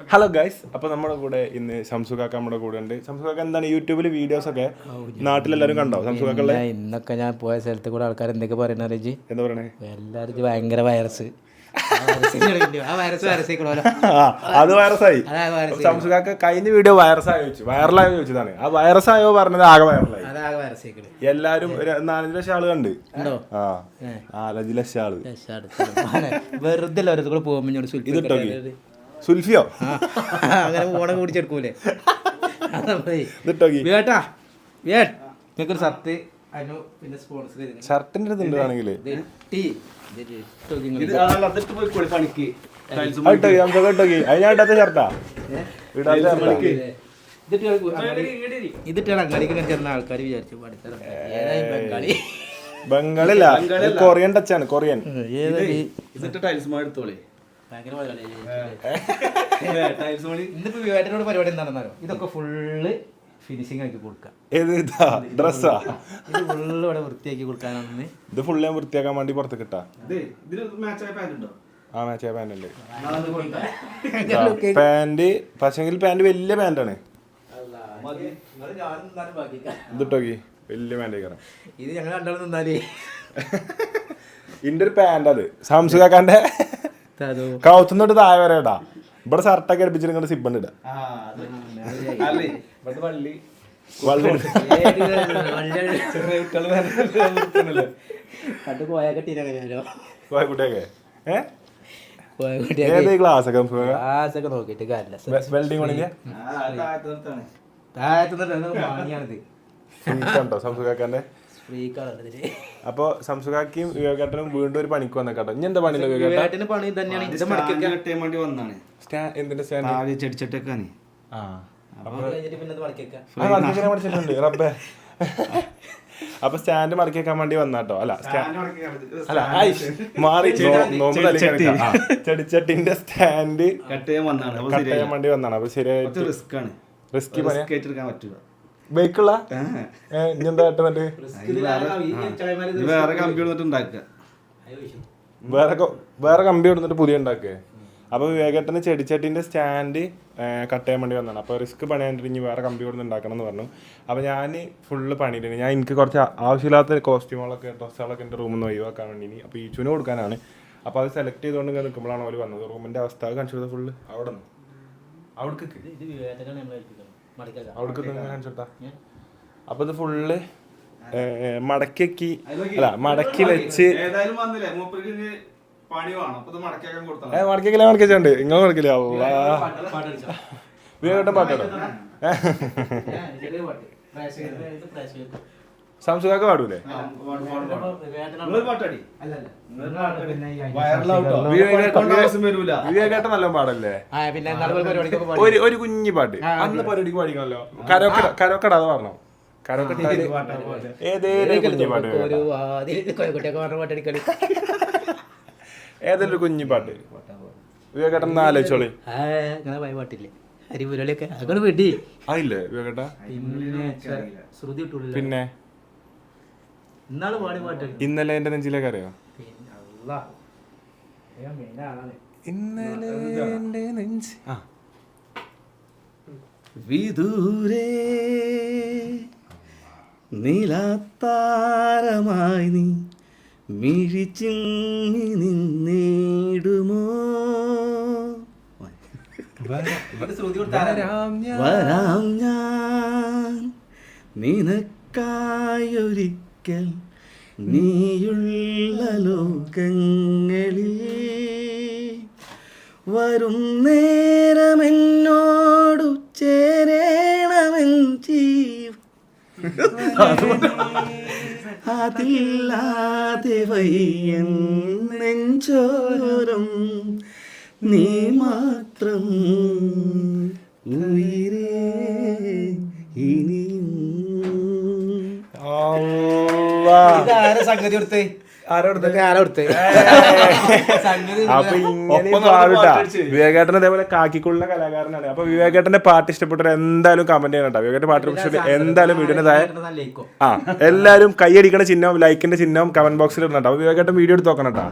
Hello guys അപ്പൊ നമ്മുടെ കൂടെ ഇന്ന് ശംസുകാക്ക നമ്മുടെ കൂടെ ഉണ്ട്. സംസുഖാക്ക എന്താണ് യൂട്യൂബിൽ വീഡിയോസ് ഒക്കെ നാട്ടിലെല്ലാരും കണ്ടോ? സംസുഖാക്കളെ ഇന്നൊക്കെ ഞാൻ പോയ സ്ഥലത്ത് കൂടെ ആൾക്കാർ എന്തൊക്കെ പറയുന്ന റജി? എന്താ പറയണേ? എല്ലാവരും ഭയങ്കര വൈറസ് അത് വൈറസായി സംസുഖാക്ക കഴിഞ്ഞ വീഡിയോ വൈറസായി ചോദിച്ചു വൈറലായി ചോദിച്ചതാണ് ആ വൈറസായോ പറഞ്ഞത് ആകെ വൈറലായി എല്ലാരും നാലഞ്ച് ലക്ഷം ആൾ കണ്ട്. ആ നാലഞ്ച് ലക്ഷം ആൾ. വെറുതെ ഇത് കൂടെ പോകുമ്പോൾ ഇതിട്ടോ സുൽഫിയോ? അങ്ങനെ പോണ കുടിച്ചെടുക്കൂലേ. വേട്ടാ വേട്ട് നിങ്ങൾക്കൊരു സത്ത് അനു പിന്നെ സ്പോൺസർ ഷർട്ടിന്റെ ഷർട്ടാ. ഷർട്ടാ. ഇതിട്ടാണ് അങ്ങാടിക്ക് ചെന്ന ആൾക്കാർ വിചാരിച്ചു ബംഗാളി? ബംഗാളില്ല കൊറിയൻ ടച്ചാണ് കൊറിയൻ. ഇതിട്ട് ടൈൽസ് മാ എടുത്തോളേ. ഇന്നിപ്പോ വിവേട്ടനോട് പരിപാടി എന്താണെന്നോ ഇതൊക്കെ ഫുള്ള് ഫിനിഷിംഗ് ആക്കി കൊടുക്കുക ഏത് ഇതാ? ഡ്രസ്സാ? ഇത് ഫുള്ള് ഇവിടെ വൃത്തിയാക്കി കൊടുക്കാനാണ്. ഇത് ഫുള്ള് ഞാൻ വൃത്തിയാക്കാൻ വേണ്ടി പുറത്ത് കിട്ടാ ആ മാച്ചായ പാന്റ് ഉണ്ട്. പാന്റ് പക്ഷെങ്കിൽ പാന്റ് വലിയ പാന്റാണ് ഇതിട്ടോക്കി വലിയ പാന്റ് കയറാം. ഇത് ഞങ്ങൾ രണ്ടാളും നിന്നാലേ. ഇന്റെ ഒരു പാന്റ് അത്. സാംസുകാക്കാന്റെ കൗത്തുന്നോട്ട് താഴെ വരെ ഇടാ ഇവിടെ ഷർട്ടൊക്കെ അടുപ്പിച്ചിട്ട് ഇങ്ങോട്ട് സിബണ്ട് ഇടാ. ക്ലാസ് ഒക്കെ പണിന്റെ അപ്പൊ സംസുഖാക്കിയും വിവേകേട്ടനും വീണ്ടും ഒരു പണിക്ക് വന്ന കേട്ടോ ഇനി എന്താ പണിയില്ല വിവേകേട്ട? വിവേട്ടന് പണി തന്നെയാണ്. വേണ്ടി വന്നാണ്. എന്തിന്റെ സ്റ്റാൻഡ്? ചെടിച്ചട്ടൊക്കെയാണ്. റബ്ബേ. അപ്പൊ സ്റ്റാൻഡ് മടക്കി വെക്കാൻ വേണ്ടി വന്നാട്ടോ. അല്ല സ്റ്റാൻഡ് അല്ല മാറി. നോമ്പ് ചെടിച്ചട്ടിന്റെ സ്റ്റാൻഡ് കട്ട് ചെയ്യാൻ വേണ്ടി വന്നാണ്. അപ്പൊ ശരിയായിട്ട് റിസ്ക് ആണ് റിസ്കി പണിയാ റിസ്ക് ഏറ്റെടുക്കാൻ പറ്റൂല. ബൈക്കുള്ള വേറെ കമ്പി എടുത്തിട്ട് ഉണ്ടാക്കുക. വേറെ വേറെ കമ്പി കൊടുത്തിട്ട് പുതിയ ഉണ്ടാക്കേ അപ്പൊ വിവേകേട്ടന് ചെടിച്ചട്ടിന്റെ സ്റ്റാൻഡ് കട്ട് ചെയ്യാൻ വേണ്ടി വന്നതാണ്. അപ്പൊ റിസ്ക് പണിയാണ്ടിട്ട് ഇനി വേറെ കമ്പി കൊടുത്ത് ഉണ്ടാക്കണം എന്ന് പറഞ്ഞു. അപ്പൊ ഞാൻ ഫുള്ള് പണിയിട്ടുണ്ട് ഞാൻ എനിക്ക് കുറച്ച് ആവശ്യമില്ലാത്ത കോസ്റ്റ്യൂമുകളൊക്കെ ഡ്രസ്സുകളൊക്കെ എന്റെ റൂമിൽ നിന്ന് ഒഴിവാക്കാൻ വേണ്ടി ഇനി അപ്പോൾ ഈച്ചുവിന് ചുന കൊടുക്കാനാണ്. അപ്പോൾ അത് സെലക്ട് ചെയ്തുകൊണ്ട് ഇങ്ങനെ നിൽക്കുമ്പോഴാണ് അവർ വന്നത്. റൂമിന്റെ അവസ്ഥ കാണിച്ചു കൊടുത്തത് ഫുള്ള് അവിടെ നിന്ന്. അവിടേക്ക് അവിടേക്ക് ഇങ്ങനെ അപ്പോൾ ഇത് ഫുള്ള് മടക്കി അല്ല മടക്കി വെച്ച് അപ്പൊ ഏ മടക്കില്ല മടക്കിച്ചുണ്ട് നിങ്ങൾ മടക്കില്ല? അള്ളാ. വിവേകട്ടൻ പാട്ടോ സംസുഖൊക്കെ പാടൂലേ? വിവേകേട്ടൻ നല്ല പാടല്ലേ? ഒരു ഒരു കുഞ്ഞി പാട്ട്. അന്ന് പരിപാടിക്ക് പാടിക്കണല്ലോ. കരോക്കട കരോക്കട അത് പറഞ്ഞു ഏതേലും കുഞ്ഞി പാട്ട് ഏതെങ്കിലും ഒരു കുഞ്ഞി പാട്ട്. വിവേകേട്ടൻ ഒന്ന് ആലോചിച്ചോളി. പാട്ടില്ലേ? അരിപുരളിയൊക്കെ അതൊക്കെ വെടി. ആയില്ലേ വിവേകേട്ട പിന്നെ ശ്രുതി പിന്നെ? ഇന്നാൾ പാടി പാട്ട് ഇന്നലെ എന്റെ നെഞ്ചിലേക്ക് അറിയോ? ഇന്നലെ എന്റെ നെഞ്ചി. ആ. വിദൂരേ നീലാത്താരമായി നീ മിഴിച്ചിങ്ങി നിന്നിടുമോ? വരാം ഞാൻ. നിനക്കായൊരിക്കൽ നീയുള്ള ലോകങ്ങളിൽ വരും നേരമെന്നോടു ചേരേണമെൻ ജീവ അതില്ലാതെ വയ്യൻ നെഞ്ചോരം നീ മാത്രം ഉയരേ. പാട്ടടിച്ച്. വിവേകേട്ടൻ അതേപോലെ കാക്കിക്കുള്ള കലാകാരനാണ്. അപ്പൊ വിവേകേട്ടന്റെ പാട്ട് ഇഷ്ടപ്പെട്ടവർ എന്തായാലും കമന്റ് ചെയ്യണം കേട്ടോ വിവേകേട്ടൻ പാട്ട് ഇഷ്ടപ്പെട്ട എന്തായാലും വീഡിയോ താഴെ നല്ല ഇക്കോ. ആ എല്ലാവരും കൈയടിക്കണ ചിഹ്നം ലൈക്കിന്റെ ചിഹ്നവും കമന്റ് ബോക്സിൽ ഇടണം അപ്പൊ വിവേകേട്ടൻ വീഡിയോ എടുത്ത് നോക്കണം കേട്ടോ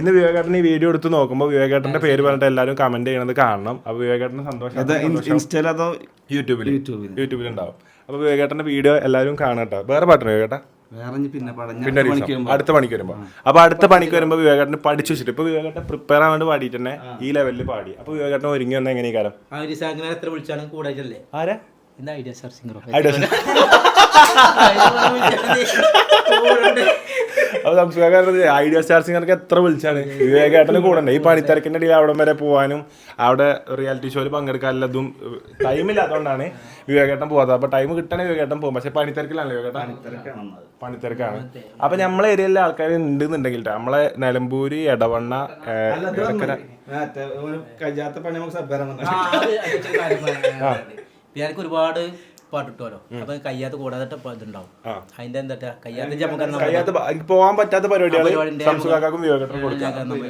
ഇന്ന് വിവേകേട്ടൻ ഈ വീഡിയോ എടുത്ത് നോക്കുമ്പോൾ വിവേകേട്ടന്റെ പേര് പറഞ്ഞിട്ട് എല്ലാരും കമന്റ് ചെയ്യണത് കാണണം. അപ്പൊ വിവേകേട്ടന് സന്തോഷം അത് ഇൻസ്റ്റയിൽ അതോ യൂട്യൂബിൽ യൂട്യൂബിൽ. ഉണ്ടാവും അപ്പൊ വിവേകേട്ടന്റെ വീഡിയോ എല്ലാരും കാണാം കേട്ടോ വേറെ പാട്ടുണ്ട് വിവേകേട്ട വേറെ പിന്നെ പടഞ്ഞ പിന്നെ ഒരു ദിവസം. അടുത്ത പണിക്ക് വരുമ്പോ. അപ്പൊ അടുത്ത പണിക്ക് വരുമ്പോ വിവേകേട്ടന് പഠിച്ചു വെച്ചിട്ട്. ഇപ്പൊ വിവേകേട്ടൻ പ്രിപ്പയർ ആവാൻ വേണ്ടി പാടിയിട്ട് തന്നെ ഈ ലെവലിൽ പാടി. അപ്പൊ വിവേകേട്ടൻ ഒരുങ്ങി വന്ന എങ്ങനെ കാലം? എത്ര വിളിച്ചാലും കൂടായിട്ടല്ലേ? ആരാ? ഐഡിയ അപ്പൊ സംസ്കാരം ഐഡിയ സ്റ്റാർ സിംഗർക്ക് എത്ര വിളിച്ചാണ്. വിവേകേട്ടന് കൂടണ്ടേ ഈ പണിത്തിരക്കിന്റെ ഇടയിൽ അവിടെ വരെ പോകാനും അവിടെ റിയാലിറ്റി ഷോയിൽ പങ്കെടുക്കാനുള്ളതും ടൈമില്ലാത്തതുകൊണ്ടാണ് വിവേകേട്ടൻ പോകാത്തത് അപ്പൊ ടൈം കിട്ടണേ വിവേകേട്ടൻ പോകും. പക്ഷെ പണിത്തിരക്കിലാണ് വിവേകേട്ടൻ? പണിത്തിരക്കാണ് അപ്പൊ നമ്മളെ ഏരിയയിലെ ആൾക്കാർ ഉണ്ട് എന്നുണ്ടെങ്കിൽ നമ്മളെ നിലമ്പൂര് എടവണ്ണ കഴിയാത്ത പണി നമുക്ക് ഒരുപാട് പാട്ട് കിട്ടുമല്ലോ അപ്പൊ കയ്യാത്ത കൂടാതെ ഇതുണ്ടാവും. അതിന്റെ എന്താ കയ്യാത്ത പോകാൻ പറ്റാത്ത പരിപാടികൾ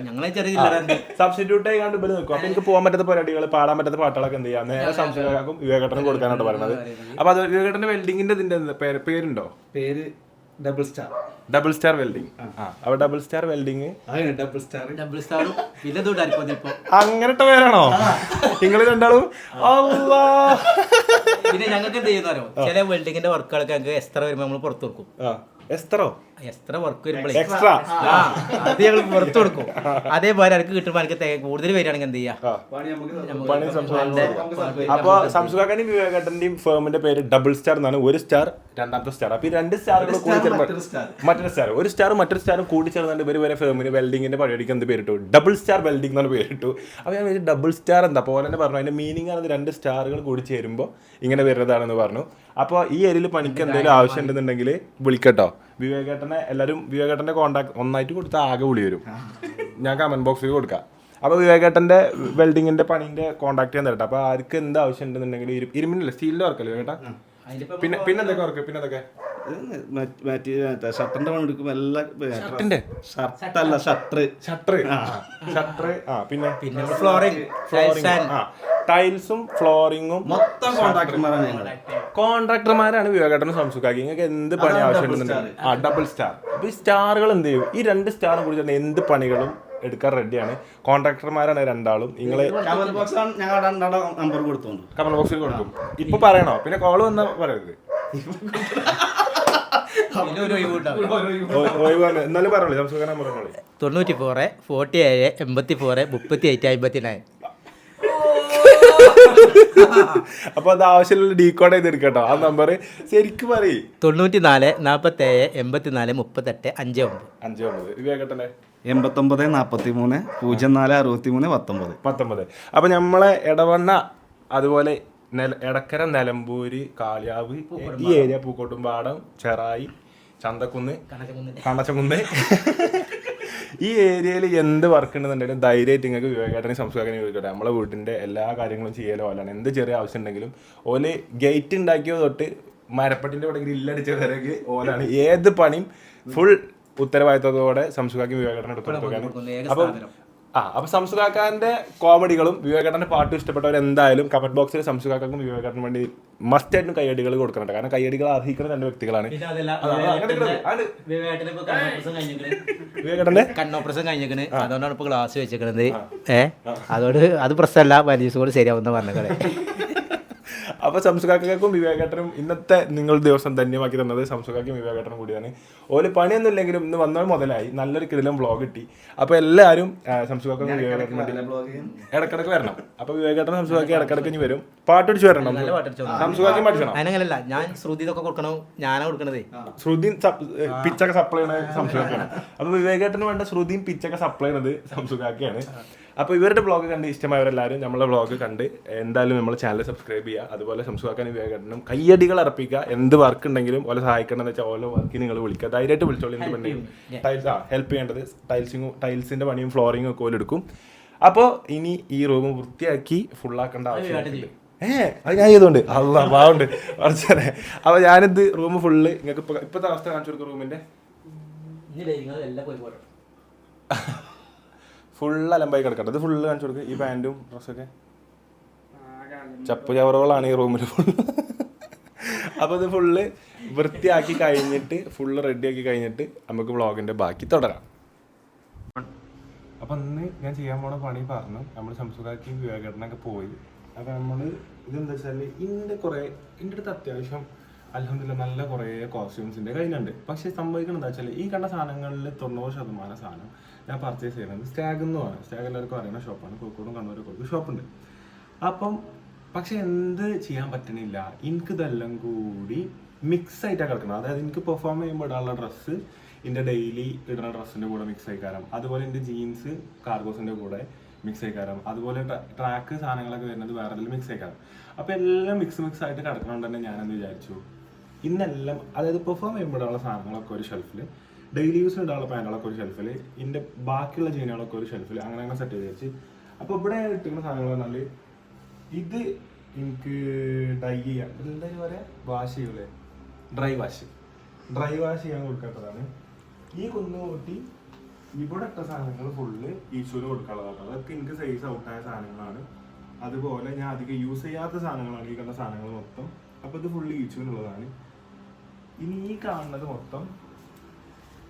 ഞങ്ങളെ ചെറിയ സബ്സ്റ്റിറ്റ്യൂട്ട് ആയിക്കാണ്ട് ഇവർ നിൽക്കും അപ്പൊ എനിക്ക് പോകാൻ പറ്റാത്ത പരിപാടികൾ പാടാൻ പറ്റാത്ത പാട്ടുകളൊക്കെ എന്ത് ചെയ്യാം? നേരെ സംസ്കാരക്കും വിവേകട്ടനും കൊടുക്കാനാണ് പറയുന്നത് അപ്പൊ അത് വിവേകട്ടന്റെ വെൽഡിങ്ങിന്റെ ഇതിന്റെ പേരുണ്ടോ? പേര് double star double star welding ആ. അപ്പൊ double star welding double star double സ്റ്റാറും അങ്ങനത്തെ പേരാണോ? നിങ്ങൾ രണ്ടാളും? പിന്നെ ഞങ്ങൾക്ക് എന്ത് ചെയ്യുന്നോ ചില വെൽഡിങ്ങിന്റെ വർക്കുകൾക്ക് ഞങ്ങൾക്ക് വരുമ്പോ വരുമ്പോൾ നമ്മൾ പുറത്തു കൊടുക്കും ആ എസ്തറോ എക്സ്ട്രാ വർക്ക് വരുമ്പോഴേ എക്സ്ട്രാ ആ അത് ഞങ്ങൾ പുറത്ത് കൊടുക്കും. അതേപോലെ എനിക്ക് കിട്ടുമ്പോൾ എനിക്ക് തേ- കൂടുതൽ വരികയാണെങ്കിൽ എന്ത് ചെയ്യാം? പണി അപ്പൊ വിവേകേട്ടന്റെയും ഫേമിന്റെ പേര് ഡബിൾ സ്റ്റാർ എന്നാണ്. ഒരു സ്റ്റാർ രണ്ടാമത്തെ സ്റ്റാർ. അപ്പൊ ഈ രണ്ട് സ്റ്റാറുകൾ കൂടി മറ്റൊരു സ്റ്റാർ. മറ്റൊരു സ്റ്റാർ. ഒരു സ്റ്റാർ മറ്റൊരു സ്റ്റാറും കൂടി ചേർന്നുകൊണ്ട് ഇവർ വരെ ഫേമിന് വെൽഡിങ്ങിന്റെ പരിപാടിക്ക് എന്ത് പേരിട്ടു? ഡബിൾ സ്റ്റാർ വെൽഡിംഗ് എന്നാണ് പേരിട്ടു. അപ്പൊ ഞാൻ വിചാരിച്ചു ഡബിൾ സ്റ്റാർ എന്താ? അപ്പോൾ തന്നെ പറഞ്ഞു അതിന്റെ മീനിങ് ആണ് ഇത് രണ്ട് സ്റ്റാറുകൾ കൂടി ചേരുമ്പോൾ ഇങ്ങനെ വരുന്നതാണെന്ന് പറഞ്ഞു. അപ്പോൾ ഈ ഏരിയയിൽ പണിക്ക് എന്തെങ്കിലും ആവശ്യം ഉണ്ടെന്നുണ്ടെങ്കിൽ വിളിക്കട്ടോ. വിവേകേട്ടനെ എല്ലാവരും വിവേകേട്ടന്റെ കോൺടാക്ട് ഒന്നായിട്ട് കൊടുത്താൽ ആകെ വിളി വരും. ഞാൻ കമന്റ് ബോക്സിൽ കൊടുക്കാം. അപ്പോൾ വിവേകേട്ടന്റെ വെൽഡിങ്ങിന്റെ പണീന്റെ കോൺടാക്ട് ചെയ്യാൻ തരട്ടെ. അപ്പോൾ ആർക്ക് എന്ത് ആവശ്യം ഉണ്ടെന്നുണ്ടെങ്കിൽ ഇരു സ്റ്റീലിന്റെ സ്റ്റീലിന്റെ വർക്കല്ലേ വിവേകേട്ടാ? അതിലിപ്പോ പിന്നെ പിന്നെ എന്തൊക്കെ വർക്ക് പിന്നെ എന്തൊക്കെ ഷട്ടറിന്റെ പണി എടുക്കും ഷട്ടറിന്റെ ഷർട്ടിന്റെ ഷർട്ടല്ല ഷട്ടർ ഷട്ടർ ഷട്ടർ ആ. പിന്നെ? പിന്നെ ഫ്ലോറിംഗ് ഫ്ലോറിംഗ് ആ ടൈൽസും ഫ്ലോറിങ്ങും മൊത്തം കോൺട്രാക്ടർമാരാണ് ഞങ്ങൾ കോൺട്രാക്ടർമാരാണ് വിവേകേട്ടനും സംസുക്കാക്കി നിങ്ങൾക്ക് എന്ത് പണി ആവശ്യമുണ്ടെന്നുണ്ടെങ്കിൽ ആ ഡബിൾ സ്റ്റാർ അപ്പൊ ഈ സ്റ്റാറുകൾ എന്ത് ചെയ്യും? ഈ രണ്ട് സ്റ്റാറും കൂടി തന്നെ എന്ത് പണികളും എടുക്കാൻ റെഡിയാണ് കോൺട്രാക്ടർമാരാണ് രണ്ടാളും. നിങ്ങൾ കമൽ നമ്പർ കൊടുത്തോണ്ട്. കമന്റ് ബോക്സിൽ കൊടുക്കും. ഇപ്പൊ പറയണോ? പിന്നെ കോൾ വന്ന പറയരുത്. എന്നാലും പറഞ്ഞോളൂ നമ്പർ പറഞ്ഞോളൂ തൊണ്ണൂറ്റി ഫോറ് ഫോർട്ടി ഏഴ് എൺപത്തി ഫോറ് മുപ്പത്തി എയ്റ്റ് അമ്പത്തി നയൻ അപ്പൊ അത് ആവശ്യമുള്ള ഡീകോഡ് ചെയ്ത് എടുക്കട്ടോ ആ നമ്പർ ശരിക്കും പറയും. തൊണ്ണൂറ്റി നാല് നാൽപ്പത്തേഴ് എൺപത്തി നാല് മുപ്പത്തെട്ട് അഞ്ച് ഒമ്പത്. അഞ്ച് ഒമ്പത്. വിവേകേട്ടന്റെ എൺപത്തൊമ്പത് നാൽപ്പത്തി മൂന്ന് പൂജ്യം നാല് അറുപത്തി മൂന്ന് പത്തൊമ്പത്. പത്തൊമ്പത്. അപ്പൊ നമ്മളെ ഇടവണ്ണ അതുപോലെ നെല എടക്കര നിലമ്പൂര് കാളിയാവ് ഈ ഏരിയ പൂക്കോട്ടുംപാടം ചെറായി ചന്തക്കുന്ന് കണച്ചക്കുന്ന്. ഈ ഏരിയയിൽ എന്ത് വർക്ക് ഉണ്ടെന്നുണ്ടെങ്കിലും ധൈര്യമായിട്ട് നിങ്ങൾക്ക് വിവേകേട്ടനെ സംസ്കാരം ചോദിക്കട്ടെ നമ്മളെ വീട്ടിന്റെ എല്ലാ കാര്യങ്ങളും ചെയ്യലോ അല്ലാണ്ട് എന്ത് ചെറിയ ആവശ്യം ഉണ്ടെങ്കിലും ഓൽ ഗേറ്റ് ഉണ്ടാക്കിയോ തൊട്ട് മരപ്പട്ടിന്റെ ഇവിടെ ഗ്രില്ലടിച്ച വരെങ്കിൽ ഓലാണ് ഏത് പണിയും ഫുൾ ഉത്തരവാദിത്തത്തോടെ സംസ്കാരം വിവേകേട്ടനെ എടുത്തു കൊടുക്കുകയാണ് ഏക അപ്പം ആ അപ്പൊ സംസുഖാക്കാന്റെ കോമഡികളും വിവേകാട്ടന്റെ പാട്ടും ഇഷ്ടപ്പെട്ടവർ എന്തായാലും കമന്റ് ബോക്സിൽ സംസുഖാക്കും വിവേകാട്ടന് വേണ്ടി മസ്റ്റ് ആയിട്ടും കൈയടികൾ കൊടുക്കണം കാരണം കൈയടികൾ അർഹിക്കുന്ന രണ്ട് വ്യക്തികളാണ്. വിവേകേട്ടന്റെ കണ്ണോപ്രസം കഴിഞ്ഞേക്കണ് അതുകൊണ്ടാണ് ഇപ്പൊ ഗ്ലാസ് വെച്ചേക്കണത്. ഏഹ് അതുകൊണ്ട് അത് പ്രശ്നമല്ല. വലിയ ശരിയാവുന്ന പറഞ്ഞേ അപ്പൊ സംസുകാക്കും വിവേകേട്ടനും ഇന്നത്തെ നിങ്ങൾ ദിവസം ധന്യമാക്കി തന്നത് സംസുകാക്കും വിവേകേട്ടനും കൂടിയാണ്. ഓൽ പണിയൊന്നും ഇല്ലെങ്കിലും ഇന്ന് വന്നാൽ മുതലായി. നല്ലൊരു കിടിലം വ്ളോഗ് കിട്ടി. അപ്പോൾ എല്ലാവരും വിവേകേട്ടനും വേണ്ടി ഇടക്കിടക്ക് വരണം. അപ്പോൾ വിവേകേട്ടനും സംസുകാക്കി ഇടക്കിടക്ക് ഇനി വരും. പാട്ടടിച്ച് വരണം സംസുകാക്കി പഠിച്ചണം ഞാൻ ശ്രുതി ഇതൊക്കെ കൊടുക്കണോ? ഞാനാ കൊടുക്കണതേ. ശ്രുതി പിച്ചൊക്കെ സപ്ലൈ ചെയ്യണത് സംസുകാക്കിയാണ്. അപ്പൊ വിവേകേട്ടന് വേണ്ട ശ്രുതിയും പിച്ചൊക്കെ സപ്ലൈ ചെയ്യണത് സംസുകാക്കിയാണ്. അപ്പൊ ഇവരുടെ ബ്ലോഗ് കണ്ട് ഇഷ്ടമായവരെല്ലാവരും നമ്മളെ ബ്ലോഗ് കണ്ട് എന്തായാലും നമ്മളെ ചാനൽ സബ്സ്ക്രൈബ് ചെയ്യുക. അതുപോലെ സംസുകാക്കാനും വേഗം കയ്യടികൾ അർപ്പിക്കുക. എന്ത് വർക്ക് ഉണ്ടെങ്കിലും ഓലെ സഹായിക്കണമെന്ന് വെച്ചാൽ ഓരോ വർക്ക് നിങ്ങൾ വിളിക്കുക. ധൈര്യമായിട്ട് വിളിച്ചോളൂ എന്ത് പണിയും ടൈൽസ് ആ ഹെൽപ്പ് ചെയ്യേണ്ടത് ടൈൽസിങ്ങും ടൈൽസിന്റെ പണിയും ഫ്ലോറിങ്ങും ഒക്കെ ഓലെടുക്കും അപ്പോൾ ഇനി ഈ റൂം വൃത്തിയാക്കി ഫുള്ളാക്കേണ്ട ആവശ്യമുണ്ട് ഏഹ് അത് ഞാൻ ചെയ്തോണ്ട്. അല്ല പാവുണ്ട് കുറച്ചേരെ അപ്പൊ ഞാനിത് റൂം ഫുള്ള് നിങ്ങൾക്ക് ഇപ്പൊ ഇപ്പത്തെ അവസ്ഥ കാണിച്ചു കൊടുക്കും റൂമിന്റെ ഇനി ലൈനിങ്ങൾ എല്ലാം പോയി പോട്ടെ ഫുൾ അലമ്പായി കിടക്കട്ടെ. ഇത് ഫുള്ള് കാണിച്ചു കൊടുക്കുക ഈ പാന്റും ഡ്രസ്സൊക്കെ. ചപ്പ് ചവറുകളാണ് ഈ റൂമിൽ ഫുൾ അപ്പോൾ ഇത് ഫുള്ള് വൃത്തിയാക്കി കഴിഞ്ഞിട്ട് ഫുള്ള് റെഡിയാക്കി കഴിഞ്ഞിട്ട് നമുക്ക് വ്ളോഗിന്റെ ബാക്കി തുടരാം. അപ്പം ഇന്ന് ഞാൻ ചെയ്യാൻ പോണ പണി പറഞ്ഞു. നമ്മൾ സംസുകാക്കി വിവേകടനൊക്കെ പോയി. അപ്പം നമ്മൾ ഇതെന്താ വെച്ചാൽ ഇതിന്റെ കുറേ എന്റെ അടുത്ത് അത്യാവശ്യം അലഹമില്ല നല്ല കുറേ കോസ്റ്റ്യൂംസിന്റെ കയ്യിലുണ്ട്. പക്ഷേ സംഭവിക്കുന്നത് എന്താ വെച്ചാൽ ഈ കണ്ട സാധനങ്ങളിൽ തൊണ്ണൂറ് ശതമാനം സാധനം ഞാൻ പർച്ചേസ് ചെയ്യുന്നത്. സ്റ്റാഗ് എന്ന് പറയും. സ്റ്റാഗ് എല്ലാവർക്കും അറിയുന്ന ഷോപ്പാണ് കോഴിക്കോടും കണ്ണൂരൊക്കെ ഒരു ഷോപ്പുണ്ട് അപ്പം പക്ഷെ എന്ത് ചെയ്യാൻ പറ്റണില്ല. എനിക്ക് ഇതെല്ലാം കൂടി മിക്സ് ആയിട്ടാണ് കിടക്കുന്നത്. അതായത് എനിക്ക് പെർഫോം ചെയ്യുമ്പോൾ ഇടാനുള്ള ഡ്രസ്സ് എന്റെ ഡെയിലി ഇടുന്ന ഡ്രസ്സിന്റെ കൂടെ മിക്സ് ആയിക്കാരം. അതുപോലെ എന്റെ ജീൻസ് കാർഗോസിന്റെ കൂടെ മിക്സ് ആയിക്കാരം. അതുപോലെ ട്രാക്ക് സാധനങ്ങളൊക്കെ വരുന്നത് വേറെ എല്ലാം മിക്സ് ആയിക്കാരം. അപ്പോൾ എല്ലാം മിക്സ് മിക്സ് ആയിട്ട് കിടക്കണം തന്നെ ഞാനെന്ന് വിചാരിച്ചു. ഇന്നെല്ലാം അതായത് പെർഫോം ചെയ്യുമ്പോഴുള്ള സാധനങ്ങളൊക്കെ ഒരു ഷെൽഫിൽ ഡെയിലി യൂസ് ഇടാനുള്ള പാന്റുകളൊക്കെ ഒരു ഷെൽഫിൽ ഇതിന്റെ ബാക്കിയുള്ള ജീനുകളൊക്കെ ഒരു ഷെൽഫിൽ അങ്ങനെ അങ്ങനെ സെറ്റ് ചെയ്ത് വെച്ച്. അപ്പോൾ ഇവിടെ കിട്ടുന്ന സാധനങ്ങൾ പറഞ്ഞാൽ ഇത് എനിക്ക് ഡൈ ചെയ്യാം എന്താ പറയാ? വാഷ് ചെയ്യൂലേ? ഡ്രൈ വാഷ് ഡ്രൈ വാഷ് ചെയ്യാൻ കൊടുക്കാത്തതാണ്. ഈ കുന്നു കൂട്ടി ഇവിടെ ഇട്ട സാധനങ്ങൾ ഫുള്ള് ഈശോന് കൊടുക്കാനുള്ളതാണ്. അതൊക്കെ എനിക്ക് സൈസ് ഔട്ടായ സാധനങ്ങളാണ്. അതുപോലെ ഞാൻ അധികം യൂസ് ചെയ്യാത്ത സാധനങ്ങളാണ് ഈ കണ്ട സാധനങ്ങൾ മൊത്തം. അപ്പോൾ ഇത് ഫുള്ള് ഈശോനുള്ളതാണ് ഇനി ഈ കാണുന്നത് മൊത്തം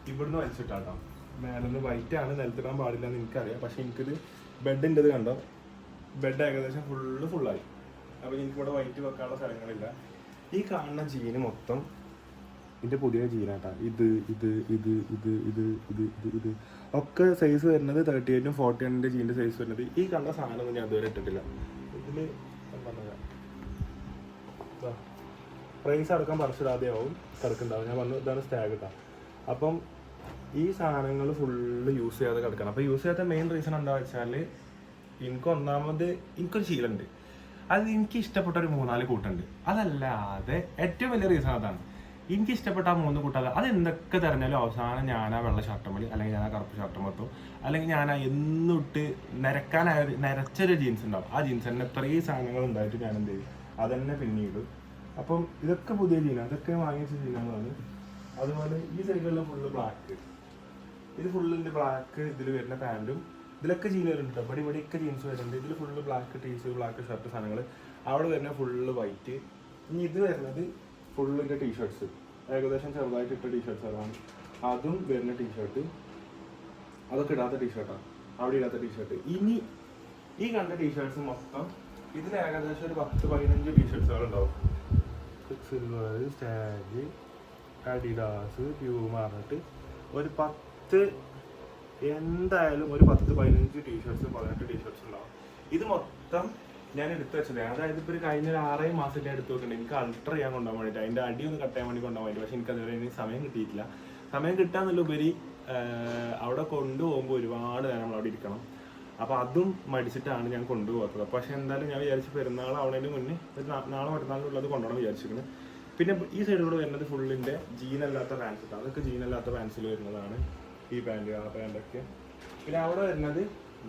ഇവിടുന്ന് വലിച്ചിട്ടാട്ടോ. മേലെന്ന് വൈറ്റ് ആണ് നിലത്തിടാൻ പാടില്ല എന്ന് എനിക്കറിയാം. പക്ഷെ എനിക്കിത് ബെഡിന്റെ ഇത് കണ്ടോ? ബെഡ് ഏകദേശം ഫുള്ള് ഫുള്ളായി അപ്പോൾ എനിക്ക് ഇവിടെ വൈറ്റ് വെക്കാനുള്ള സ്ഥലങ്ങളില്ല. ഈ കാണുന്ന ജീന് മൊത്തം ഇതിന്റെ പുതിയ ജീനാട്ടാ. ഇത് ഇത് ഇത് ഇത് ഇത് ഇത് ഇത് ഇത്. ഒക്കെ സൈസ് വരുന്നത് തേർട്ടി എയ്റ്റും ഫോർട്ടി എയ്റ്റിന്റെ ജീന്റെ സൈസ് വരുന്നത്. ഈ കണ്ട സാധനം ഞാൻ അതുവരെ ഇട്ടിട്ടില്ല. ഇതിൽ പ്രൈസ് അടക്കം പറിച്ചിടാതെ ആവും കിടക്കുന്നുണ്ടാവും ഞാൻ പറഞ്ഞു ഇതാണ് സ്റ്റാഗ് ഇട്ടാ. അപ്പം ഈ സാധനങ്ങൾ ഫുള്ള് യൂസ് ചെയ്യാതെ കിടക്കണം. അപ്പോൾ യൂസ് ചെയ്യാത്ത മെയിൻ റീസൺ എന്താ വെച്ചാൽ എനിക്ക് ഒന്നാമത് എനിക്കൊരു ശീലമുണ്ട് അത് എനിക്ക് ഇഷ്ടപ്പെട്ട ഒരു മൂന്നാൽ കൂട്ടുണ്ട്. അതല്ലാതെ ഏറ്റവും വലിയ റീസൺ അതാണ്. എനിക്ക് ഇഷ്ടപ്പെട്ട ആ മൂന്ന് കൂട്ടാതെ അത് എന്തൊക്കെ തിരഞ്ഞാലും അവസാനം ഞാൻ ആ വെള്ള ഷർട്ടം മതി അല്ലെങ്കിൽ ഞാൻ ആ കറുപ്പ് ഷർട്ടം മൊത്തം അല്ലെങ്കിൽ ഞാൻ ആ എന്നിട്ട് നിരക്കാനായ നിരച്ചൊരു ജീൻസ് ഉണ്ടാവും. ആ ജീൻസ് തന്നെ ഇത്രയും സാധനങ്ങൾ ഉണ്ടായിട്ട് ഞാൻ എന്ത് ചെയ്യും? അതന്നെ പിന്നീട് അപ്പം ഇതൊക്കെ പുതിയ ജീന അതൊക്കെ വാങ്ങിച്ച ജീനങ്ങളാണ് അതുപോലെ ഈ സൈഡിലുള്ള ഫുള്ള് ബ്ലാക്ക് ഇത് ഫുള്ളിന്റെ ബ്ലാക്ക് ഇതിൽ വരുന്ന പാന്റും ഇതിലൊക്കെ ജീൻ വരുന്നുണ്ട് ഇവിടെ ഇവിടെയൊക്കെ ജീൻസ് വരുന്നുണ്ട്. ഇതിൽ full black tees black shirt സാധനങ്ങൾ അവിടെ വരുന്ന ഫുള്ള് വൈറ്റ് ഇനി ഇത് വരുന്നത് ഫുള്ളിന്റെ ടീഷർട്ട്സ് ഏകദേശം ചെറുതായിട്ട് ഇട്ട ടീഷർട്ട്സ് അതാണ് അതും വരുന്ന ടീഷർട്ട് അതൊക്കെ ഇടാത്ത ടീഷർട്ടാണ് അവിടെ ഇടാത്ത ടീഷർട്ട് ഇനി ഈ കണ്ട ടീഷർട്ട്സ് മൊത്തം ഇതിൽ ഏകദേശം ഒരു പത്ത് പതിനഞ്ച് ടീഷർട്ട്സുകൾ ഉണ്ടാവും സിൽവർ സ്റ്റാഗ് അഡിഡാസ് പ്യൂമ പറഞ്ഞിട്ട് ഒരു പത്ത് എന്തായാലും ഒരു പത്ത് പതിനഞ്ച് ടീഷർട്സ് പതിനെട്ട് ടീഷർട്സ് ഉണ്ടാവും. ഇത് മൊത്തം ഞാൻ എടുത്തു വെച്ചത് അതായത് ഇപ്പൊ ഒരു കഴിഞ്ഞ ഒരു ആറേ മാസം ഞാൻ എടുത്തു വെക്കുന്നുണ്ട്. എനിക്ക് അൾട്ടർ ചെയ്യാൻ കൊണ്ടുപോകാൻ വേണ്ടിയിട്ട്. അതിന്റെ അടി ഒന്ന് കട്ട് ചെയ്യാൻ വേണ്ടി കൊണ്ടുപോകാൻ വേണ്ടി പക്ഷേ എനിക്ക് അതുവരെ ഇനി സമയം കിട്ടിയിട്ടില്ല. സമയം കിട്ടാന്നുള്ള ഉപരി ആഹ്, അവിടെ കൊണ്ടുപോകുമ്പോൾ ഒരുപാട് നേരം അവിടെ ഇരിക്കണം. അപ്പോൾ അതും മടിച്ചിട്ടാണ് ഞാൻ കൊണ്ടുപോകാത്തത്. പക്ഷേ എന്തായാലും ഞാൻ വിചാരിച്ചു പെരുന്നാൾ ആവുന്നതിന് മുന്നേ ഒരു നാളെ മറ്റന്നാളിലുള്ളത് കൊണ്ടുപോകണം വിചാരിച്ചിരിക്കുന്നത് പിന്നെ ഈ സൈഡിലൂടെ വരുന്നത് ഫുള്ളിന്റെ ജീനല്ലാത്ത പാൻസ് അതൊക്കെ ജീനല്ലാത്ത പാൻസിൽ വരുന്നതാണ്. ഈ പാന്റ് ആ പാന്റൊക്കെ. പിന്നെ അവിടെ വരുന്നത്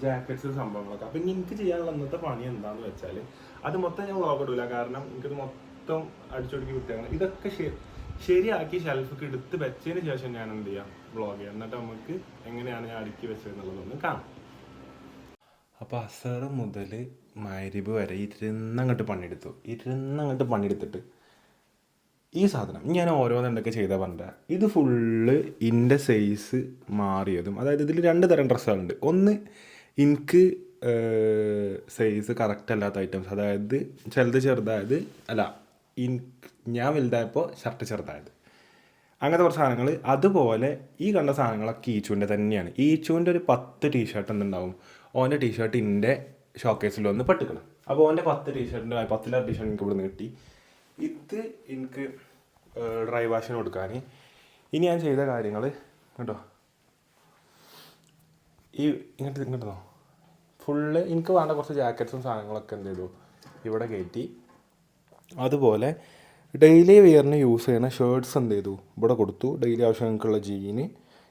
ജാക്കറ്റ്സ് സംഭവങ്ങളൊക്കെ. അപ്പം ഇനി എനിക്ക് ചെയ്യാനുള്ള അന്നത്തെ പണി എന്താണെന്ന് വെച്ചാൽ അത് മൊത്തം ഞാൻ വ്ളോഗ് ഇടില്ല കാരണം എനിക്കത് മൊത്തം അടിച്ചൊടുക്കി വിട്ടേക്കണം. ഇതൊക്കെ ശരി ശരിയാക്കി ഷെൽഫൊക്കെ എടുത്ത് വെച്ചതിന് ശേഷം ഞാൻ എന്ത് ചെയ്യാം? വ്ളോഗ് ചെയ്യാം. എന്നിട്ട് നമുക്ക് എങ്ങനെയാണ് ഞാൻ അടുക്കി വെച്ചതെന്നുള്ളതൊന്ന് കാണാം. അപ്പോൾ അസറ് മുതൽ മൈരിബ് വരെ ഇരുന്നങ്ങോട്ട് പണിയെടുത്തു. ഇരുന്നങ്ങോട്ട് പണിയെടുത്തിട്ട് ഈ സാധനം ഞാൻ ഓരോന്ന് എന്തൊക്കെ ചെയ്താൽ പറഞ്ഞാൽ ഇത് ഫുള്ള് ഇന്റെ സൈസ് മാറിയതും. അതായത് ഇതിൽ രണ്ട് തരം ഡ്രസ്സുകളുണ്ട് ഒന്ന് എനിക്ക് സൈസ് കറക്റ്റ് അല്ലാത്ത ഐറ്റംസ് അതായത് ചിലത് ചെറുതായത് അല്ല ഞാൻ വലുതായപ്പോൾ ഷർട്ട് ചെറുതായത്. അങ്ങനത്തെ കുറച്ച് സാധനങ്ങൾ അതുപോലെ ഈ കണ്ട സാധനങ്ങളൊക്കെ ഈച്ചുവിന്റെ തന്നെയാണ്. ഈച്ചുവിന്റെ ഒരു പത്ത് ടീഷർട്ട് എന്തുണ്ടാവും? ഓന്റെ ടീഷർട്ട് ഇന്റെ ഷോക്കേസിൽ വന്ന് പെട്ടുക്കണം. അപ്പോൾ ഓന്റെ പത്ത് ടീഷർട്ടിന്റെ പത്തിലാറ് ടീഷർട്ട് എനിക്ക് ഇവിടുന്ന് കിട്ടി. ഇത് എനിക്ക് ഡ്രൈ വാഷിന് കൊടുക്കാൻ. ഇനി ഞാൻ ചെയ്ത കാര്യങ്ങൾ കേട്ടോ ഈ ഇങ്ങോട്ട് ഇങ്ങോട്ടോ ഫുള്ള് എനിക്ക് വേണ്ട കുറച്ച് ജാക്കറ്റ്സും സാധനങ്ങളൊക്കെ എന്ത് ചെയ്തു? ഇവിടെ കയറ്റി അതുപോലെ ഡെയിലി വെയറിന് യൂസ് ചെയ്യുന്ന ഷേർട്ട്സ് എന്ത് ചെയ്തു? ഇവിടെ കൊടുത്തു. ഡെയിലി ആവശ്യങ്ങൾക്കുള്ള ജീന്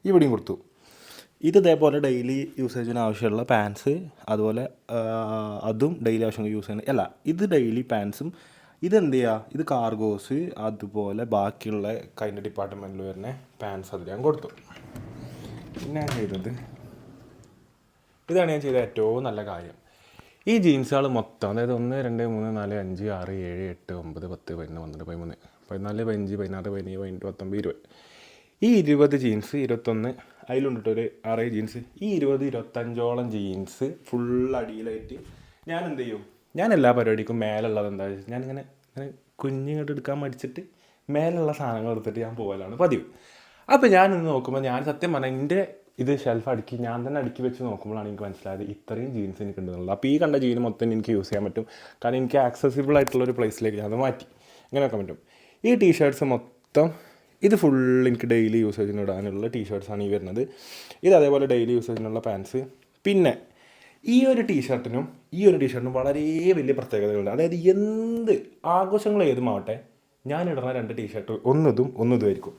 ഇവിടെയും കൊടുത്തു. ഇത് ഇതേപോലെ ഡെയിലി യൂസേജിന് ആവശ്യമുള്ള പാൻസ് അതുപോലെ അതും ഡെയിലി ആവശ്യങ്ങൾ യൂസ് ചെയ്യുന്ന അല്ല ഇത് ഡെയിലി പാൻസും ഇതെന്ത് ചെയ്യുക ഇത് കാർഗോസ് അതുപോലെ ബാക്കിയുള്ള കഴിഞ്ഞ ഡിപ്പാർട്ട്മെന്റിൽ വരുന്ന പാൻസ് അത് ഞാൻ കൊടുത്തു. പിന്നെ ഞാൻ ചെയ്തത് ഇതാണ് ഞാൻ ചെയ്ത ഏറ്റവും നല്ല കാര്യം. ഈ ജീൻസുകൾ മൊത്തം അതായത് ഒന്ന് രണ്ട് മൂന്ന് നാല് അഞ്ച് ആറ് ഏഴ് എട്ട് ഒമ്പത് പത്ത് പതിനൊന്ന് പന്ത്രണ്ട് പതിമൂന്ന് പതിനാല് പതിനഞ്ച് പതിനാറ് പതിനേഴ് പതിനെട്ട് പത്തൊമ്പത് ഇരുപത്. ഈ ഇരുപത് ജീൻസ് ഇരുപത്തൊന്ന് അതിലുണ്ടിട്ട് ഒരു ആറേഴ് ജീൻസ് ഈ ഇരുപത് ഇരുപത്തഞ്ചോളം ജീൻസ് ഫുൾ അടിയിലായിട്ട് ഞാൻ എന്ത് ചെയ്യും? ഞാൻ എല്ലാ പരിപാടിക്കും മേലുള്ളത് എന്താ വെച്ചാൽ ഞാനിങ്ങനെ ഇങ്ങനെ കുഞ്ഞിങ്ങോട്ട് എടുക്കാൻ മടിച്ചിട്ട് മേലുള്ള സാധനങ്ങൾ എടുത്തിട്ട് ഞാൻ പോകലാണ് പതിവ്. അപ്പോൾ ഞാൻ ഇന്ന് നോക്കുമ്പോൾ ഞാൻ സത്യം പറഞ്ഞാൽ എന്റെ ഇത് ഷെൽഫ് അടുക്കി ഞാൻ തന്നെ അടുക്കി വെച്ച് നോക്കുമ്പോഴാണ് എനിക്ക് മനസ്സിലായത് ഇത്രയും ജീൻസ് എനിക്ക് ഉണ്ടെന്നുള്ളത്. അപ്പോൾ ഈ കണ്ട ജീൻ മൊത്തം എനിക്ക് യൂസ് ചെയ്യാൻ പറ്റും. കാരണം എനിക്ക് ആക്സസിബിൾ ആയിട്ടുള്ള ഒരു പ്ലേസിലേക്ക് ഞാൻ അത് മാറ്റി. ഇങ്ങനെ വെക്കാൻ പറ്റും. ഈ ടീഷർട്ട്സ് മൊത്തം ഇത് ഫുൾ എനിക്ക് ഡെയിലി യൂസേജിന് ഇടാനുള്ള ടീഷർട്ട്സാണ് ഈ വരുന്നത്. ഇത് അതേപോലെ ഡെയിലി യൂസേജിനുള്ള പാൻസ് പിന്നെ ഈ ഒരു ടീഷർട്ടിനും ഈ ഒരു ടീഷർട്ടിനും വളരെ വലിയ പ്രത്യേകതകളുണ്ട്. അതായത് എന്ത് ആഘോഷങ്ങൾ ഏതുമാവട്ടെ ഞാൻ ഇടുന്ന രണ്ട് ടീഷർട്ട് ഒന്നതും ഒന്നതുമായിരിക്കും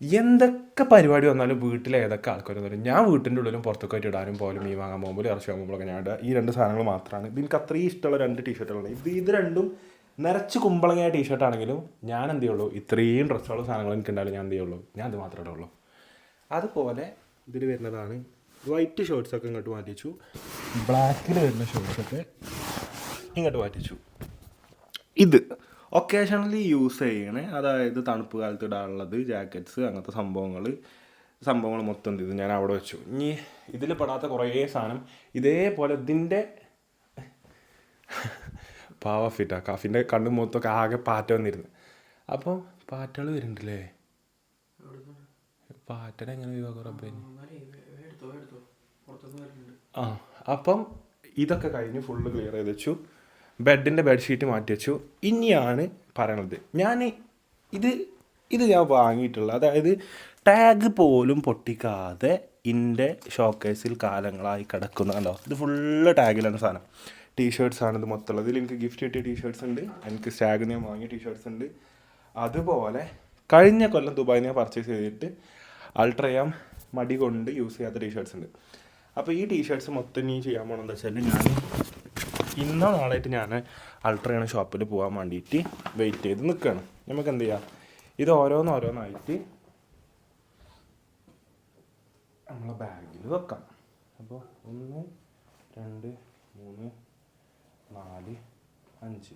എന്തൊക്കെ പരിപാടി വന്നാലും വീട്ടിലെ ഏതൊക്കെ ആൾക്കാർ വന്നാലും ഞാൻ വീട്ടിന്റെ ഉള്ളിലും പുറത്തൊക്കെ ആയിട്ട് ഇടാനും പോലും മീൻ വാങ്ങാൻ പോകുമ്പോൾ ഇറച്ചി വാങ്ങുമ്പോഴൊക്കെ ഞാൻ ഇടുക. ഈ രണ്ട് സാധനങ്ങൾ മാത്രമാണ്. ഇത് എനിക്ക് അത്രയും ഇഷ്ടമുള്ള രണ്ട് ടീഷർട്ടുകളാണ്. ഇത് ഇത് രണ്ടും നിറച്ച് കുമ്പളങ്ങയ ടീഷർട്ടാണെങ്കിലും ഞാൻ എന്ത് ചെയ്യുള്ളൂ ഇത്രയും ഡ്രസ്സുകളും സാധനങ്ങൾ എനിക്ക് ഉണ്ടായാലും ഞാൻ എന്ത് ചെയ്യുള്ളൂ ഞാൻ അത് മാത്രമേ ഇടുള്ളൂ. അതുപോലെ ഇതിൽ വരുന്നതാണ് വൈറ്റ് ഷർട്ട്സൊക്കെ ഇങ്ങോട്ട് മാറ്റിച്ചു ബ്ലാക്കിൽ വരുന്ന ഷർട്ട്സൊക്കെ ഇങ്ങോട്ട് മാറ്റിച്ചു. ഇത് ഒക്കേഷണലി യൂസ് ചെയ്യണേ അതായത് തണുപ്പ് കാലത്ത് ഇടാനുള്ളത് ജാക്കറ്റ്സ് അങ്ങനത്തെ സംഭവങ്ങൾ സംഭവങ്ങൾ മൊത്തം എന്ത് ചെയ്തു ഞാൻ അവിടെ വെച്ചു. ഇനി ഇതിൽ പെടാത്ത കുറേ സാധനം ഇതേപോലെ ഇതിന്റെ പാവ ഫിറ്റാ കാഫിന്റെ കണ്ണും മുഖത്തൊക്കെ ആകെ പാറ്റ വന്നിരുന്നു. അപ്പോൾ പാറ്റകൾ വരുന്നുണ്ടല്ലേ? പാറ്റനെ എങ്ങനെ ഒഴിവാക്കും റബ്ബേ? ആ. അപ്പം ഇതൊക്കെ കഴിഞ്ഞ് ഫുള്ള് ക്ലിയർ ചെയ്ത് വെച്ചു. ബെഡിന്റെ ബെഡ്ഷീറ്റ് മാറ്റി വെച്ചു. ഇനിയാണ് പറയണത്. ഞാൻ ഇത് ഇത് ഞാൻ വാങ്ങിയിട്ടുള്ള അതായത് ടാഗ് പോലും പൊട്ടിക്കാതെ ഇന്റെ ഷോക്കേസിൽ കാലങ്ങളായി കിടക്കുന്ന കണ്ടോ? ഇത് ഫുള്ള് ടാഗിലാണ് സാധനം. ടീഷർട്സ് ആണ് ഇത് മൊത്തമുള്ളത് ഇതിൽ എനിക്ക് ഗിഫ്റ്റ് കിട്ടിയ ടീ ഷർട്ട്സ് ഉണ്ട്. എനിക്ക് സ്റ്റാഗ് ഞാൻ വാങ്ങിയ ടീ ഷർട്ട്സ് ഉണ്ട്. അതുപോലെ കഴിഞ്ഞ കൊല്ലം ദുബായിൽ ഞാൻ പർച്ചേസ് ചെയ്തിട്ട് അൾട്രയാം മടി കൊണ്ട് യൂസ് ചെയ്യാത്ത ടീ ഷർട്ട്സ് ഉണ്ട്. അപ്പോൾ ഈ ടീഷർട്സ് മൊത്തം ഇനി ചെയ്യാൻ പോകണമെന്ന് വെച്ചാൽ ഞാൻ ഇന്നോ നാളായിട്ട് ഞാൻ അൾട്രയാണ് ഷോപ്പിൽ പോകാൻ വേണ്ടിയിട്ട് വെയിറ്റ് ചെയ്ത് നിൽക്കുകയാണ് നമുക്ക് എന്ത് ചെയ്യാം? ഇത് ഓരോന്നോരോന്നായിട്ട് നമ്മളെ ബാഗിൽ വെക്കാം. അപ്പോൾ ഒന്ന് രണ്ട് മൂന്ന് നാല് അഞ്ച്.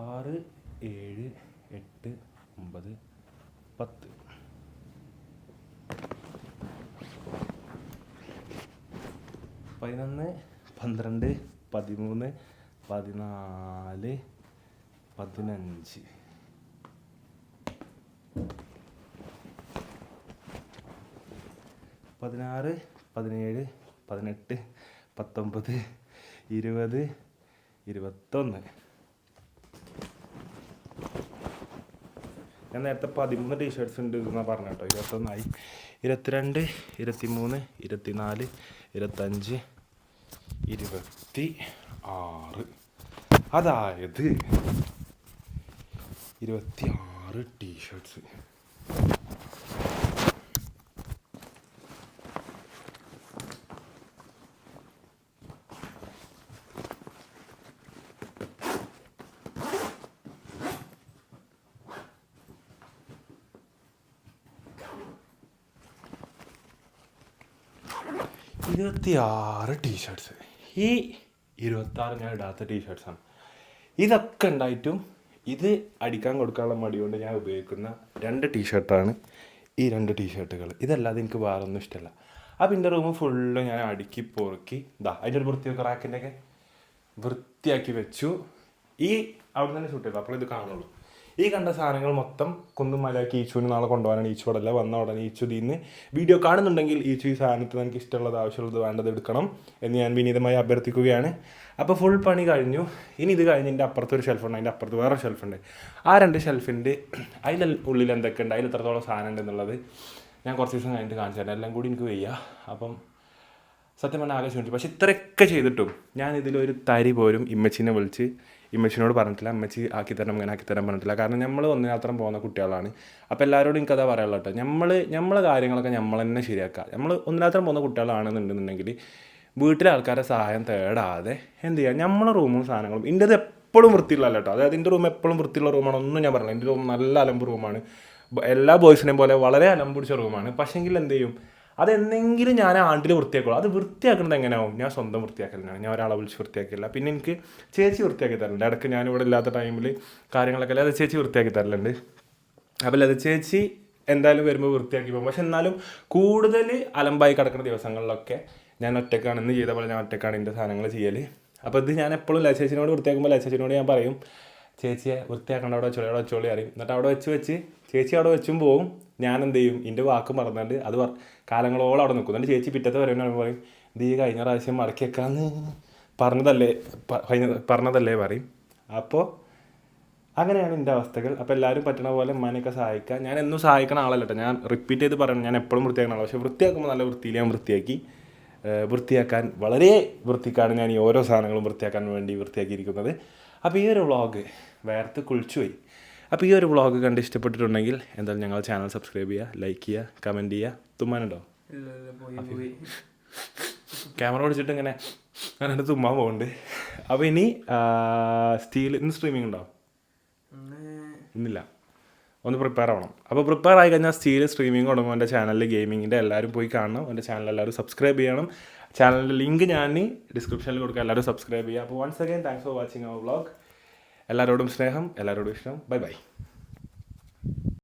ആറ് ഏഴ് എട്ട് ഒമ്പത് പത്ത്. പതിനൊന്ന് പന്ത്രണ്ട് പതിമൂന്ന് പതിനാല് പതിനഞ്ച്. പതിനാറ് പതിനേഴ് പതിനെട്ട് പത്തൊമ്പത് ഇരുപത് ഇരുപത്തൊന്ന്. ഞാൻ നേരത്തെ പതിമൂന്ന് ടീഷർട്ട്സ് ഉണ്ട് എന്നാണ് പറഞ്ഞ കേട്ടോ. ഇരുപത്തൊന്നായി. ഇരുപത്തിരണ്ട് ഇരുപത്തിമൂന്ന് ഇരുപത്തിനാല് ഇരുപത്തഞ്ച് ഇരുപത്തി ആറ്. അതായത് ഇരുപത്തി ആറ് ടീഷർട്ട്സ് ഇരുപത്തിയാറ് ടീഷർട്ട്സ് ഈ ഇരുപത്താറ് ഞാൻ ഇടാത്ത ടീഷർട്ട്സാണ് ഇതൊക്കെ ഉണ്ടായിട്ടും ഇത് അടിക്കാൻ കൊടുക്കാനുള്ള മടി കൊണ്ട് ഞാൻ ഉപയോഗിക്കുന്ന രണ്ട് ടീഷർട്ടാണ് ഈ രണ്ട് ടീഷർട്ടുകൾ ഇതല്ലാതെ എനിക്ക് വേറെ ഒന്നും ഇഷ്ടമല്ല അപ്പോൾ എന്റെ റൂം ഫുള്ള് ഞാൻ അടുക്കി പൊറുക്കി ഇതാ അതിന്റെ ഒരു വൃത്തിയൊക്കെ റാക്കിന്റെയൊക്കെ വൃത്തിയാക്കി വെച്ചു. ഈ അവിടെ തന്നെ ഷൂട്ട് ചെയ്തു അപ്പോൾ ഇത് കാണുള്ളൂ. ഈ കണ്ട സാധനങ്ങൾ മൊത്തം കുന്നും മലയാക്കി ഈച്ചുവിന് നാളെ കൊണ്ടുപോകാനാണ് ഈച്ചു പടല്ല വന്ന ഉടനെ ഈച്ചു വീഡിയോ കാണുന്നുണ്ടെങ്കിൽ ഈച്ചു ഈ സാധനത്തിന് എനിക്ക് ഇഷ്ടമുള്ളത് ആവശ്യമുള്ളത് വേണ്ടത് എടുക്കണം എന്ന് ഞാൻ വിനീതമായി അഭ്യർത്ഥിക്കുകയാണ്. അപ്പോൾ ഫുൾ പണി കഴിഞ്ഞു. ഇനി ഇത് കഴിഞ്ഞ് എന്റെ അപ്പുറത്ത് ഒരു ഷെൽഫുണ്ട് അതിന്റെ അപ്പുറത്ത് വേറെ ഷെൽഫുണ്ട് ആ രണ്ട് ഷെൽഫിന്റെ അതിന്റെ ഉള്ളിൽ എന്തൊക്കെ ഉണ്ട്? അതിൽ എത്രത്തോളം സാധനം ഉണ്ട് എന്നുള്ളത് ഞാൻ കുറച്ച് ദിവസം കഴിഞ്ഞിട്ട് കാണിച്ചു തരാം. എല്ലാം കൂടി എനിക്ക് വയ്യ. അപ്പം സത്യം പറഞ്ഞാൽ ആകെ ക്ഷണിച്ചു. പക്ഷെ ഇത്രയൊക്കെ ചെയ്തിട്ടും ഞാൻ ഇതിലൊരു തരി പോലും ഇമ്മച്ചിനെ വിളിച്ച് ഇമ്മച്ചിനോട് പറഞ്ഞിട്ടില്ല. അമ്മച്ചി ആക്കി തരണം ഇങ്ങനെ ആക്കി പറഞ്ഞിട്ടില്ല. കാരണം നമ്മൾ ഒന്നിനാത്രം പോകുന്ന കുട്ടികളാണ്. അപ്പോൾ എല്ലാവരോടും എനിക്കതാ പറയാനുള്ളത് കേട്ടോ. നമ്മൾ നമ്മളെ കാര്യങ്ങളൊക്കെ നമ്മൾ തന്നെ ശരിയാക്കുക. നമ്മൾ ഒന്നിനാത്രം പോകുന്ന കുട്ടികളാണെന്നുണ്ടെന്നുണ്ടെങ്കിൽ വീട്ടിലെ ആൾക്കാരെ സഹായം തേടാതെ എന്ത് ചെയ്യുക? നമ്മളെ റൂമും സാധനങ്ങളും എന്റെത് എപ്പോഴും വൃത്തിയുള്ളതല്ല കേട്ടോ. അതായത് എന്റെ റൂം എപ്പോഴും വൃത്തിയുള്ള റൂമാണ് ഒന്നും ഞാൻ പറഞ്ഞില്ല. എന്റെ റൂം നല്ല അലമ്പ് റൂമാണ് എല്ലാ ബോയ്സിനെയും പോലെ വളരെ അലമ്പ് പിടിച്ച റൂമാണ് പക്ഷേങ്കിൽ എന്ത് ചെയ്യും? അതെന്തെങ്കിലും ഞാൻ ആണ്ടിൽ വൃത്തിയാക്കുള്ളൂ. അത് വൃത്തിയാക്കുന്നത് എങ്ങനെയാവും ഞാൻ സ്വന്തം വൃത്തിയാക്കലാണ് ഞാൻ ഒരാളെ വിളിച്ച് വൃത്തിയാക്കില്ല പിന്നെ എനിക്ക് ചേച്ചി വൃത്തിയാക്കി തരലുണ്ട്. ഇടയ്ക്ക് ഞാൻ ഇവിടെ ഇല്ലാത്ത ടൈമിൽ കാര്യങ്ങളൊക്കെ അത് ചേച്ചി വൃത്തിയാക്കി തരലുണ്ട്. അപ്പോൾ അത് ചേച്ചി എന്തായാലും വരുമ്പോൾ വൃത്തിയാക്കി പോകും. പക്ഷെ എന്നാലും കൂടുതൽ അലമ്പായി കിടക്കുന്ന ദിവസങ്ങളിലൊക്കെ ഞാൻ ഒറ്റക്കാണ്. ഇന്ന് ചെയ്ത പോലെ ഞാൻ ഒറ്റക്കാണ് എന്റെ സാധനങ്ങൾ ചെയ്യൽ അപ്പോൾ ഇത് ഞാൻ എപ്പോഴും ലത ചേച്ചിനോട് വൃത്തിയാക്കുമ്പോൾ ലത ചേച്ചിനോട് ഞാൻ പറയും ചേച്ചിയെ വൃത്തിയാക്കേണ്ട അവിടെ വെച്ചോളി അവിടെ വെച്ചോളി അറിയും എന്നിട്ട് അവിടെ വെച്ച് വെച്ച് ചേച്ചി അവിടെ വെച്ചും പോവും. ഞാൻ എന്ത് ചെയ്യും എന്റെ വാക്ക് മറന്നുകൊണ്ട് അത് കാലങ്ങളോളം അവിടെ നിൽക്കും. എന്നിട്ട് ചേച്ചി പിറ്റത്തെ വരെ പറയും ഇത് ഈ കഴിഞ്ഞ പ്രാവശ്യം മടക്കി വെക്കാന്ന് പറഞ്ഞതല്ലേ പറഞ്ഞതല്ലേ പറയും. അപ്പോൾ അങ്ങനെയാണ് എന്റെ അവസ്ഥകൾ. അപ്പോൾ എല്ലാവരും പറ്റണ പോലെ ഉമ്മാനെയൊക്കെ സഹായിക്കാം. ഞാൻ എന്നും സഹായിക്കണ ആളല്ല കേട്ടോ ഞാൻ റിപ്പീറ്റ് ചെയ്ത് പറയണം ഞാൻ എപ്പോഴും വൃത്തിയാക്കണ ആളാണ് പക്ഷേ വൃത്തിയാക്കുമ്പോൾ നല്ല വൃത്തിയിൽ ഞാൻ വൃത്തിയാക്കി വൃത്തിയാക്കാൻ വളരെ വൃത്തിക്കാണ് ഞാൻ ഈ ഓരോ സാധനങ്ങളും വൃത്തിയാക്കാൻ വേണ്ടി വൃത്തിയാക്കിയിരിക്കുന്നത്. അപ്പോൾ ഈ ഒരു വ്ളോഗ് വേർത്ത് കുളിച്ചുപോയി. അപ്പോൾ ഈ ഒരു വ്ളോഗ് കണ്ട് ഇഷ്ടപ്പെട്ടിട്ടുണ്ടെങ്കിൽ എന്തായാലും ഞങ്ങൾ ചാനൽ സബ്സ്ക്രൈബ് ചെയ്യുക ലൈക്ക് ചെയ്യുക കമന്റ് ചെയ്യുക. തുമ്മാനുണ്ടോ? ക്യാമറ പിടിച്ചിട്ട് ഇങ്ങനെ അങ്ങനെ തുമ്മാൻ പോകുന്നുണ്ട് അപ്പോൾ ഇനി സ്റ്റീൽ ഇന്ന് സ്ട്രീമിംഗ് ഉണ്ടോ? ഇന്നില്ല. ഒന്ന് പ്രിപ്പയർ ആവണം. അപ്പോൾ പ്രിപ്പയർ ആയി കഴിഞ്ഞാൽ സ്റ്റീൽ സ്ട്രീമിംഗ് തുടങ്ങും. എന്റെ ചാനലിൽ ഗെയിമിങ്ങിന്റെ എല്ലാവരും പോയി കാണണം. എന്റെ ചാനൽ എല്ലാവരും സബ്സ്ക്രൈബ് ചെയ്യണം. ചാനലിന്റെ ലിങ്ക് ഞാൻ ഡിസ്ക്രിപ്ഷനിൽ കൊടുക്കാം. എല്ലാവരും സബ്സ്ക്രൈബ് ചെയ്യുക. അപ്പോൾ once again thanks for watching our vlog എല്ലാവരോടും സ്നേഹം എല്ലാവരോടും ഇഷ്ടം. Bye bye.